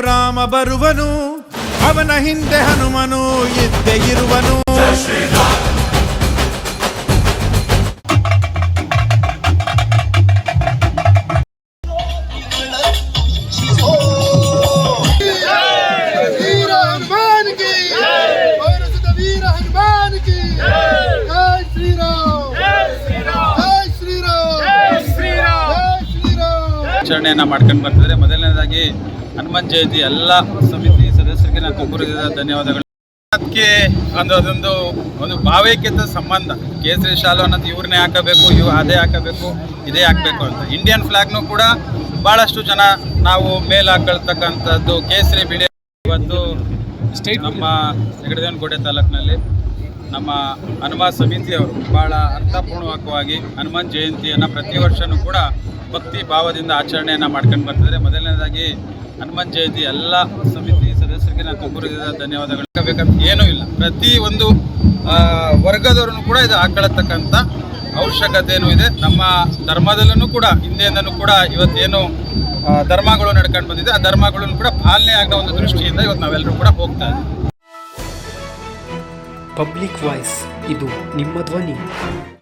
ರಾಮ ಬರುವನು ಅವನ ಹಿಂದೆ ಹನುಮನು ಇದ್ದೇ ಇರುವನು ಆಚರಣೆಯನ್ನ ಮಾಡ್ಕೊಂಡು ಬರ್ತಿದ್ದಾರೆ. ಮೊದಲನೇದಾಗಿ ಹನುಮಾನ್ ಜಯಂತಿ ಎಲ್ಲ ಸಮಿತಿ ಸದಸ್ಯರಿಗೆ ನಾನು ತುಂಬಿದ ಧನ್ಯವಾದಗಳು. ಅದಕ್ಕೆ ಒಂದು ಅದೊಂದು ಒಂದು ಭಾವೈಕ್ಯದ ಸಂಬಂಧ. ಕೇಸರಿ ಶಾಲು ಅನ್ನೋದು ಇವ್ರನ್ನೇ ಹಾಕಬೇಕು ಇವ್ ಅದೇ ಹಾಕಬೇಕು ಇದೇ ಹಾಕಬೇಕು ಅಂತ. ಇಂಡಿಯನ್ ಫ್ಲಾಗ್ನು ಕೂಡ ಭಾಳಷ್ಟು ಜನ ನಾವು ಮೇಲೆ ಹಾಕೊಳ್ತಕ್ಕಂಥದ್ದು ಕೇಸರಿ ಬಿಳಿ ಇವತ್ತು ಸ್ಟೇಟ್ ನಮ್ಮ ಹೆಗಡದೇವನಕೋಟೆ ತಾಲೂಕಿನಲ್ಲಿ ನಮ್ಮ ಹನುಮಾನ್ ಸಮಿತಿಯವರು ಭಾಳ ಅರ್ಥಪೂರ್ಣವಾಗಿ ಹನುಮಾನ್ ಜಯಂತಿಯನ್ನು ಪ್ರತಿ ವರ್ಷವೂ ಕೂಡ ಭಕ್ತಿ ಭಾವದಿಂದ ಆಚರಣೆಯನ್ನು ಮಾಡ್ಕೊಂಡು ಬರ್ತಿದ್ದಾರೆ ಮೊದಲನೇದಾಗಿ ಹನುಮಾನ್ ಜಯಂತಿ ಎಲ್ಲ ಸಮಿತಿ ಸದಸ್ಯರಿಗೆ ನಾನು ತುಂಬುರಿದ ಧನ್ಯವಾದಗಳು. ಬೇಕಂತ ಏನೂ ಇಲ್ಲ. ಪ್ರತಿ ಒಂದು ವರ್ಗದವರನ್ನು ಕೂಡ ಇದು ಹಾಕೊಳತಕ್ಕಂಥ ಅವಶ್ಯಕತೆಯೂ ಇದೆ. ನಮ್ಮ ಧರ್ಮದಲ್ಲೂ ಕೂಡ, ಹಿಂದೆಯಿಂದನೂ ಕೂಡ ಇವತ್ತೇನು ಧರ್ಮಗಳು ನಡ್ಕೊಂಡು ಬಂದಿದೆ. ಆ ಧರ್ಮಗಳನ್ನು ಕೂಡ ಪಾಲನೆ ಆಗೋ ಒಂದು ದೃಷ್ಟಿಯಿಂದ ಇವತ್ತು ನಾವೆಲ್ಲರೂ ಕೂಡ ಹೋಗ್ತಾ ಇದ್ದೀವಿ. ಪಬ್ಲಿಕ್ ವಾಯ್ಸ್ ಇದು ನಿಮ್ಮ ಧ್ವನಿ.